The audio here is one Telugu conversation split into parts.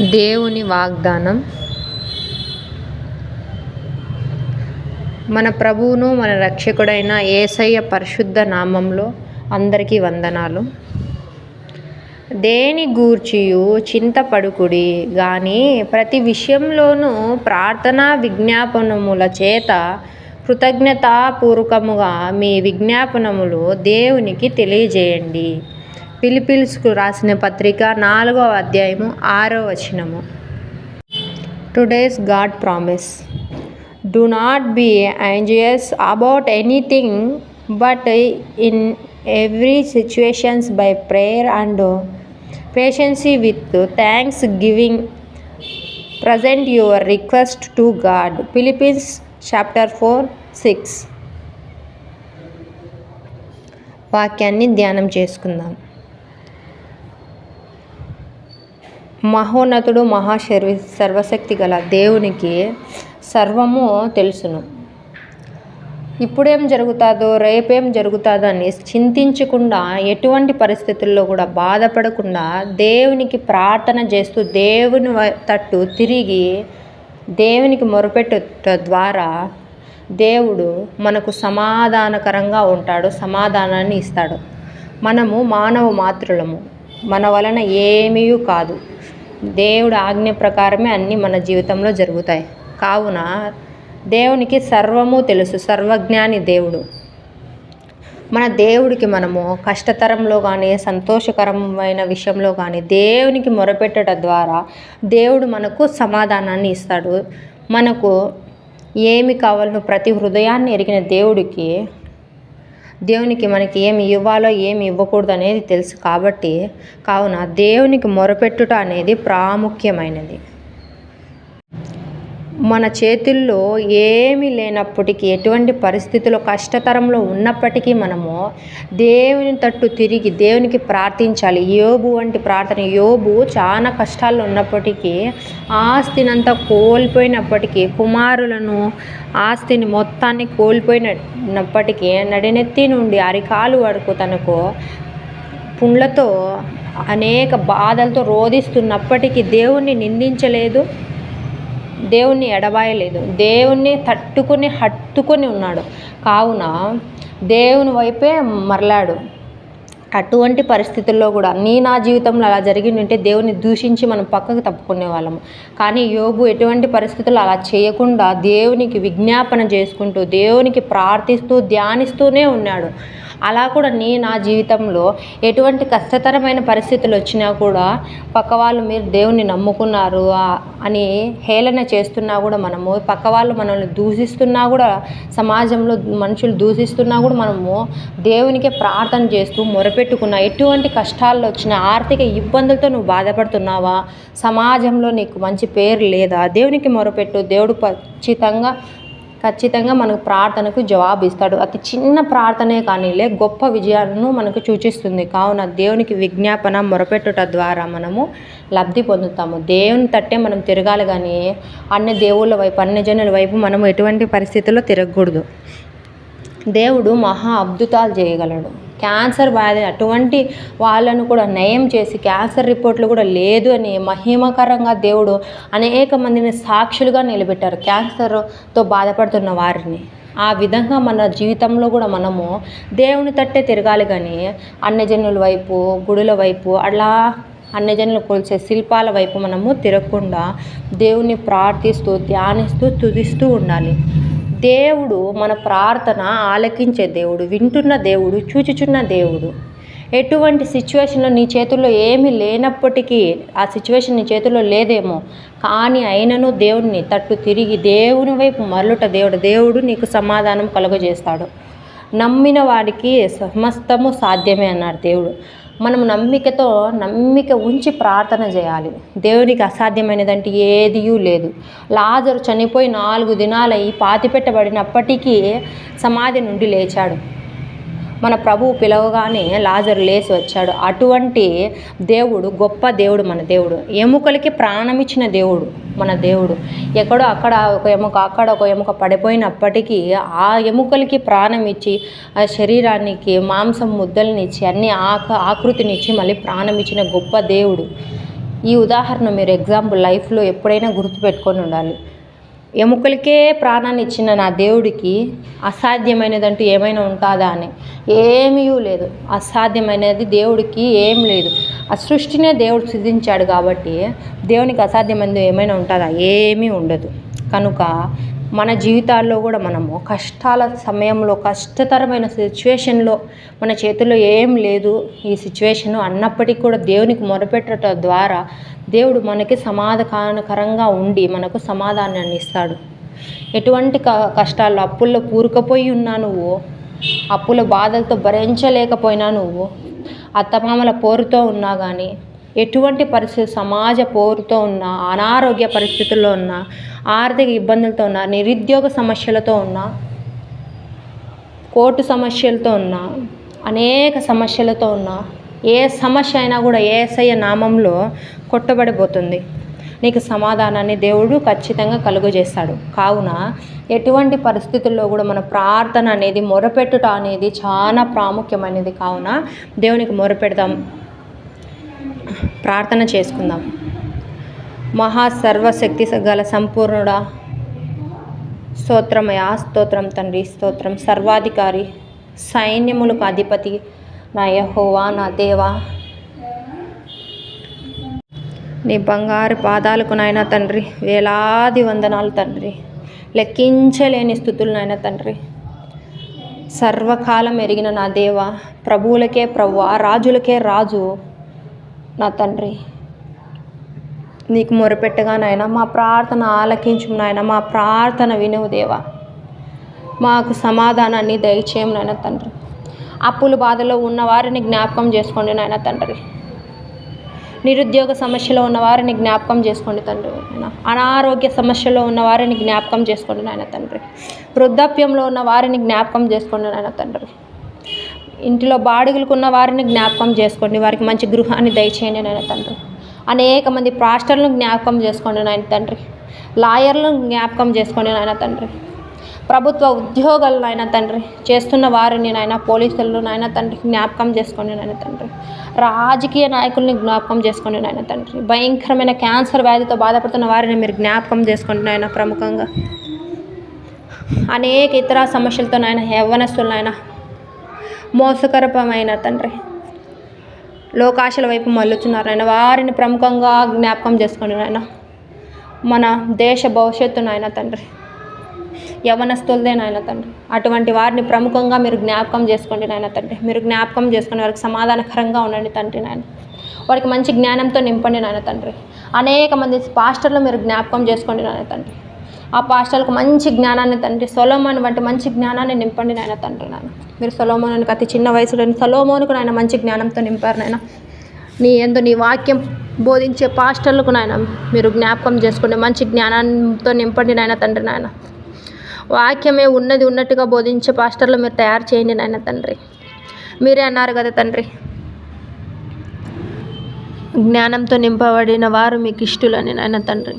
దేవుని వాగ్దానం. మన ప్రభువును మన రక్షకుడైన యేసయ్య పరిశుద్ధ నామంలో అందరికీ వందనాలు. దేని గూర్చియు చింతపడుకుడి కానీ ప్రతి విషయంలోనూ ప్రార్థనా విజ్ఞాపనముల చేత కృతజ్ఞతాపూర్వకముగా మీ విజ్ఞాపనములు దేవునికి తెలియజేయండి. పిలిపిల్స్కు రాసిన పత్రిక నాలుగవ అధ్యాయము ఆరో వచనము. Today's God promise do not be anxious about anything but in every situations by prayer and patiency with thanks giving present your request to God Philippians chapter four six వాక్యాన్ని ధ్యానం చేసుకుందాం. మహోన్నతుడు మహాశర్వి సర్వశక్తి గల దేవునికి సర్వము తెలుసును. ఇప్పుడేం జరుగుతుందో రేపేం జరుగుతుందో అని చింతించకుండా ఎటువంటి పరిస్థితుల్లో కూడా బాధపడకుండా దేవునికి ప్రార్థన చేస్తూ దేవుని తట్టు తిరిగి దేవునికి మొరపెట్టుట ద్వారా దేవుడు మనకు సమాధానకరంగా ఉంటాడు సమాధానాన్ని ఇస్తాడు. మనము మానవ మాతృలము మన వలన ఏమీ కాదు. దేవుడు ఆజ్ఞ ప్రకారమే అన్నీ మన జీవితంలో జరుగుతాయి. కావున దేవునికి సర్వము తెలుసు సర్వజ్ఞాని దేవుడు. మన దేవుడికి మనము కష్టతరంలో కానీ సంతోషకరమైన విషయంలో కానీ దేవునికి మొరపెట్టడం ద్వారా దేవుడు మనకు సమాధానాన్ని ఇస్తాడు. మనకు ఏమి కావాలనో ప్రతి హృదయాన్ని ఎరిగిన దేవుడికి దేవునికి మనకి ఏమి ఇవ్వాలో ఏమి ఇవ్వకూడదు అనేది తెలుసు కాబట్టి కావున దేవునికి మొరపెట్టుట అనేది ప్రాముఖ్యమైనది. మన చేతుల్లో ఏమీ లేనప్పటికీ ఎటువంటి పరిస్థితుల్లో కష్టతరంలో ఉన్నప్పటికీ మనము దేవుని తట్టు తిరిగి దేవునికి ప్రార్థించాలి. యోబు వంటి ప్రార్థన యోబు చాలా కష్టాల్లో ఉన్నప్పటికీ ఆస్తినంతా కోల్పోయినప్పటికీ కుమారులను ఆస్తిని మొత్తాన్ని కోల్పోయినప్పటికీ నడినెత్తి నుండి అరికాలు వరకు తనకు పుండ్లతో అనేక బాధలతో రోధిస్తున్నప్పటికీ దేవుణ్ణి నిందించలేదు. దేవుణ్ణి ఎడబాయలేదు. దేవుణ్ణి తట్టుకుని హత్తుకొని ఉన్నాడు. కావున దేవుని వైపే మరలాడు. అటువంటి పరిస్థితుల్లో కూడా నీ నా జీవితంలో అలా జరిగిందంటే దేవుని దూషించి మనం పక్కకు తప్పుకునే వాళ్ళము. కానీ యోబు ఎటువంటి పరిస్థితులు అలా చేయకుండా దేవునికి విజ్ఞాపన చేసుకుంటూ దేవునికి ప్రార్థిస్తూ ధ్యానిస్తూనే ఉన్నాడు. అలా కూడా నీ నా జీవితంలో ఎటువంటి కష్టతరమైన పరిస్థితులు వచ్చినా కూడా పక్క వాళ్ళు మీరు దేవుణ్ణి నమ్ముకున్నారు అని హేళన చేస్తున్నా కూడా మనము పక్క వాళ్ళు మనల్ని దూషిస్తున్నా కూడా సమాజంలో మనుషులు దూషిస్తున్నా కూడా మనము దేవునికే ప్రార్థన చేస్తూ మొరపెట్టుకున్న ఎటువంటి కష్టాల్లో వచ్చిన ఆర్థిక ఇబ్బందులతో నువ్వు బాధపడుతున్నావా? సమాజంలో నీకు మంచి పేరు లేదా? దేవునికి మొరపెట్టు దేవుడు ఖచ్చితంగా ఖచ్చితంగా మనకు ప్రార్థనకు జవాబు ఇస్తాడు అతి చిన్న ప్రార్థనే కానీలే గొప్ప విజయాలను మనకు సూచిస్తుంది. కావున దేవునికి విజ్ఞాపన మొరపెట్టుట ద్వారా మనము లబ్ధి పొందుతాము. దేవుని తట్టే మనం తిరగాలి కానీ అన్ని దేవుళ్ళ వైపు అన్ని జనుల వైపు మనం ఎటువంటి పరిస్థితుల్లో తిరగకూడదు. దేవుడు మహా అద్భుతాలు చేయగలడు. క్యాన్సర్ వ్యాధి అటువంటి వాళ్ళను కూడా నయం చేసి క్యాన్సర్ రిపోర్ట్లు కూడా లేదు అని మహిమకరంగా దేవుడు అనేక మందిని సాక్షులుగా నిలబెట్టారు. క్యాన్సర్తో బాధపడుతున్న వారిని. ఆ విధంగా మన జీవితంలో కూడా మనము దేవుని తట్టే తిరగాలి కానీ అన్నజనుల వైపు గుడుల వైపు అలా అన్నజనులు కొలిచే శిల్పాల వైపు మనము తిరగకుండా దేవుని ప్రార్థిస్తూ ధ్యానిస్తూ తుదిస్తూ ఉండాలి. దేవుడు మన ప్రార్థన ఆలకించే దేవుడు వింటున్న దేవుడు చూచుచున్న దేవుడు. ఎటువంటి సిచ్యువేషన్లో నీ చేతుల్లో ఏమీ లేనప్పటికీ ఆ సిచ్యువేషన్ నీ చేతుల్లో లేదేమో. కానీ అయినను దేవుడిని తట్టు తిరిగి దేవుని వైపు మరలుట దేవుడు దేవుడు నీకు సమాధానం కలుగజేస్తాడు. నమ్మిన వాడికి సమస్తము సాధ్యమే అన్నాడు దేవుడు. మనం నమ్మికతో నమ్మిక ఉంచి ప్రార్థన చేయాలి. దేవునికి అసాధ్యమైనదంటే ఏదియూ లేదు. లాజరు చనిపోయి నాలుగు దినాలై పాతిపెట్టబడినప్పటికీ సమాధి నుండి లేచాడు. మన ప్రభువు పిలవగానే లాజరు లేచి వచ్చాడు. అటువంటి దేవుడు గొప్ప దేవుడు మన దేవుడు. ఎముకలకి ప్రాణం ఇచ్చిన దేవుడు మన దేవుడు. ఎక్కడో అక్కడ ఒక ఎముక అక్కడ ఒక ఎముక పడిపోయినప్పటికీ ఆ ఎముకలకి ప్రాణం ఇచ్చి ఆ శరీరానికి మాంసం ముద్దలనిచ్చి అన్ని ఆక ఆకృతినిచ్చి మళ్ళీ ప్రాణం ఇచ్చిన గొప్ప దేవుడు. ఈ ఉదాహరణ మీరు ఎగ్జాంపుల్ లైఫ్లో ఎప్పుడైనా గుర్తుపెట్టుకొని ఉండాలి. ఎముకలకే ప్రాణాన్ని ఇచ్చిన నా దేవుడికి అసాధ్యమైనదంటూ ఏమైనా ఉంటుందా అని. ఏమీ లేదు. అసాధ్యమైనది దేవుడికి ఏం లేదు. ఆ సృష్టినే దేవుడు సృజించాడు కాబట్టి దేవునికి అసాధ్యమైనది ఏమైనా ఉంటుందా? ఏమీ ఉండదు. కనుక మన జీవితాల్లో కూడా మనము కష్టాల సమయంలో కష్టతరమైన సిచ్యువేషన్లో మన చేతుల్లో ఏం లేదు ఈ సిచ్యువేషన్ అన్నప్పటికీ కూడా దేవునికి మొరపెట్టడం ద్వారా దేవుడు మనకి సమాధానకరంగా ఉండి మనకు సమాధానాన్ని ఇస్తాడు. ఎటువంటి క కష్టాల్లో అప్పుల్లో కూరుకపోయి ఉన్నా నువ్వు అప్పుల బాధలతో భరించలేకపోయినా నువ్వు అత్తమామల పోరుతో ఉన్నా కానీ ఎటువంటి పరిస్థితి సమాజ పోరుతో ఉన్న అనారోగ్య పరిస్థితుల్లో ఉన్న ఆర్థిక ఇబ్బందులతో ఉన్న నిరుద్యోగ సమస్యలతో ఉన్న కోర్టు సమస్యలతో ఉన్న అనేక సమస్యలతో ఉన్న ఏ సమస్య అయినా కూడా ఏసయ్య నామంలో కొట్టబడిపోతుంది. నీకు సమాధానాన్ని దేవుడు ఖచ్చితంగా కలుగజేస్తాడు. కావున ఎటువంటి పరిస్థితుల్లో కూడా మన ప్రార్థన అనేది మొరపెట్టుట అనేది చాలా ప్రాముఖ్యమైనది. కావున దేవునికి మొరపెడదాం. ప్రార్థన చేసుకుందాం. మహా సర్వశక్తి గల సంపూర్ణుడా స్తోత్రమయ స్తోత్రం తండ్రి స్తోత్రం సర్వాధికారి సైన్యములకు అధిపతి నా యహోవా నా దేవా. నీ బంగారు పాదాలకు నాయన తండ్రి వేలాది వందనాలు తండ్రి. లెక్కించలేని స్థుతులు నాయన తండ్రి. సర్వకాలం ఎరిగిన నా దేవ ప్రభువులకే ప్రభు రాజులకే రాజు. నా తండ్రి. నీకు మొరపెట్టగా నాయన మా ప్రార్థన ఆలకించు నాయన మా ప్రార్థన వినువు దేవా. మాకు సమాధానాన్ని దయచేయం నాయన తండ్రి. అప్పుల బాధలో ఉన్నవారిని జ్ఞాపకం చేసుకోండి నాయన తండ్రి. నిరుద్యోగ సమస్యలో ఉన్నవారిని జ్ఞాపకం చేసుకోండి తండ్రి. నాయన అనారోగ్య సమస్యలో ఉన్నవారిని జ్ఞాపకం చేసుకోండి నాయన తండ్రి. వృద్ధాప్యంలో ఉన్న వారిని జ్ఞాపకం చేసుకోండి నాయన తండ్రి. ఇంటిలో బాడుగులకున్న వారిని జ్ఞాపకం చేసుకోండి. వారికి మంచి గృహాన్ని దయచేయండి నాయన తండ్రి. అనేక మంది పాస్టర్లను జ్ఞాపకం చేసుకోండి నాయన తండ్రి. లాయర్లను జ్ఞాపకం చేసుకోండి నాయన తండ్రి. ప్రభుత్వ ఉద్యోగాలు నాయన తండ్రి. చేస్తున్న వారిని నాయన పోలీసులను నాయన తండ్రి జ్ఞాపకం చేసుకోండి నాయన తండ్రి. రాజకీయ నాయకుల్ని జ్ఞాపకం చేసుకోండి నాయన తండ్రి. భయంకరమైన క్యాన్సర్ వ్యాధితో బాధపడుతున్న వారిని మీరు జ్ఞాపకం చేసుకోండి నాయన ప్రముఖంగా. అనేక ఇతర సమస్యలతో నాయన యవ్వనస్తులు మోసకరపమైన తండ్రి. లోకాశల వైపు మళ్ళుచున్నారు నాయన. వారిని ప్రముఖంగా జ్ఞాపకం చేసుకోండి నాయన. మన దేశ భవిష్యత్తు నాయన తండ్రి. యవనస్తులదే నాయన తండ్రి. అటువంటి వారిని ప్రముఖంగా మీరు జ్ఞాపకం చేసుకోండి నాయన తండ్రి. మీరు జ్ఞాపకం చేసుకుని వారికి సమాధానకరంగా ఉండండి తండ్రి నాయన. వారికి మంచి జ్ఞానంతో నింపండి నాయన తండ్రి. అనేక మంది పాస్టర్లు మీరు జ్ఞాపకం చేసుకోండి నాయన తండ్రి. ఆ పాస్టర్లకు మంచి జ్ఞానాన్ని తండ్రి సొలోమోన్ వంటి మంచి జ్ఞానాన్ని నింపండి నాయన తండ్రి నాయన. మీరు సొలోమోనునికి అతి చిన్న వయసులోని సొలోమోనుకు నాయన మంచి జ్ఞానంతో నింపారు నాయన. నీ ఎందు నీ వాక్యం బోధించే పాస్టర్లకు నాయన మీరు జ్ఞాపకం చేసుకోండి మంచి జ్ఞానంతో నింపండి నాయన తండ్రి నాయన. వాక్యమే ఉన్నది ఉన్నట్టుగా బోధించే పాస్టర్లు మీరు తయారు చేయండి నాయన తండ్రి. మీరే అన్నారు కదా తండ్రి. జ్ఞానంతో నింపబడిన వారు మీకు ఇష్టలని నాయన తండ్రి.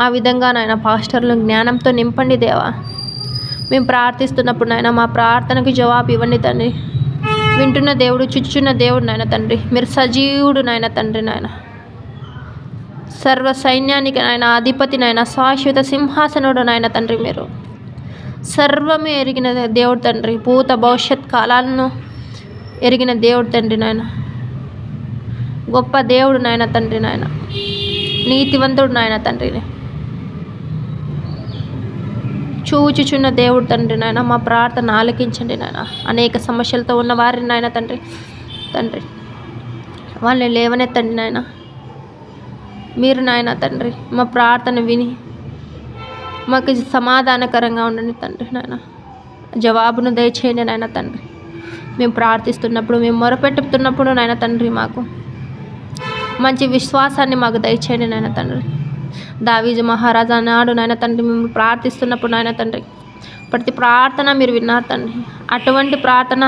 ఆ విధంగా నాయన పాస్టర్లు జ్ఞానంతో నింపండి దేవా. మేము ప్రార్థిస్తున్నప్పుడు నాయన మా ప్రార్థనకి జవాబు ఇవ్వండి తండ్రి. వింటున్న దేవుడు చుచ్చున్న దేవుడు నాయన తండ్రి. మీరు సజీవుడు నాయన తండ్రి నాయన. సర్వ సైన్యానికి నాయన అధిపతి నాయన శాశ్వత సింహాసనుడు నాయన తండ్రి మీరు. సర్వమే ఎరిగిన దేవుడు తండ్రి. భూత భవిష్యత్ కాలాలను ఎరిగిన దేవుడు తండ్రి నాయన. గొప్ప దేవుడు నాయన తండ్రి నాయన. నీతివంతుడు నాయన తండ్రిని చూచుచున్న దేవుడు తండ్రి నాయన మా ప్రార్థన ఆలకించండి నాయన. అనేక సమస్యలతో ఉన్న వారిని నాయన తండ్రి తండ్రి. వాళ్ళని లేవనెత్తండి నాయన. మీరు నాయన తండ్రి మా ప్రార్థన విని మాకు సమాధానకరంగా ఉండండి తండ్రి నాయన. జవాబును దయచేయండి నాయన తండ్రి. మేము ప్రార్థిస్తున్నప్పుడు మేము మొరపెట్టుతున్నప్పుడు నాయన తండ్రి మాకు మంచి విశ్వాసాన్ని మాకు దయచేయండి నాయన తండ్రి. దావీజు మహారాజా నాడు నాయన తండ్రి మేము ప్రార్థిస్తున్నప్పుడు నాయన తండ్రి ప్రతి ప్రార్థన మీరు విన్నారు తండ్రి. అటువంటి ప్రార్థన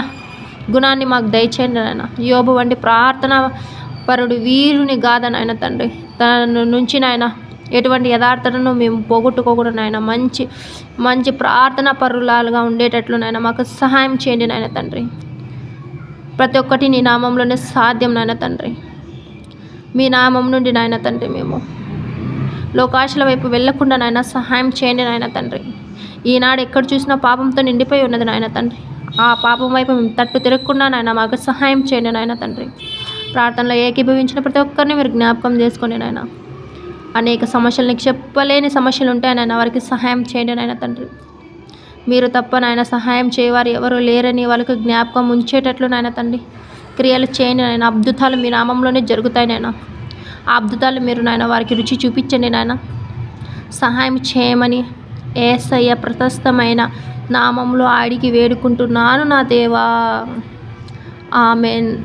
గుణాన్ని మాకు దయచేయండి నాయన. యోబు వంటి ప్రార్థన పరుడు వీరుని గాథ తండ్రి. తన నుంచి నాయన ఎటువంటి యథార్థతను మేము పోగొట్టుకోకూడదు నాయన. మంచి మంచి ప్రార్థన పరులాలుగా ఉండేటట్లు నాయన మాకు సహాయం చేయండి నాయన తండ్రి. ప్రతి ఒక్కటి నీ నామంలోనే సాధ్యం నాయన తండ్రి. మీ నామం నుండి నాయన తండ్రి మేము లోకాశల వైపు వెళ్ళకుండా నాయన సహాయం చేయండి నాయన తండ్రి. ఈనాడు ఎక్కడ చూసినా పాపంతో నిండిపోయి ఉన్నది నాయన తండ్రి. ఆ పాపం వైపు మేము తట్టు తిరగకుండా నాయన మాకు సహాయం చేయండి నాయన తండ్రి. ప్రార్థనలో ఏకీభవించిన ప్రతి ఒక్కరిని మీరు జ్ఞాపకం చేసుకోండి నాయన. అనేక సమస్యలు నీకు చెప్పలేని సమస్యలు ఉంటాయి నాయన వారికి సహాయం చేయండి నాయన తండ్రి. మీరు తప్ప నాయన సహాయం చేయవారు ఎవరు లేరని వాళ్ళకి జ్ఞాపకం ఉంచేటట్లు నాయన తండ్రి. క్రియలు చేయండి నాయన అద్భుతాలు మీ నామంలోనే జరుగుతాయి నాయన. అద్భుతాలు మీరు నాయన వారికి రుచి చూపించండి నాయన. సహాయం చేయమని ఏసయ్య ప్రశస్తమైన నామంలో ఆడికి వేడుకుంటున్నాను నా దేవా. ఆమెన్.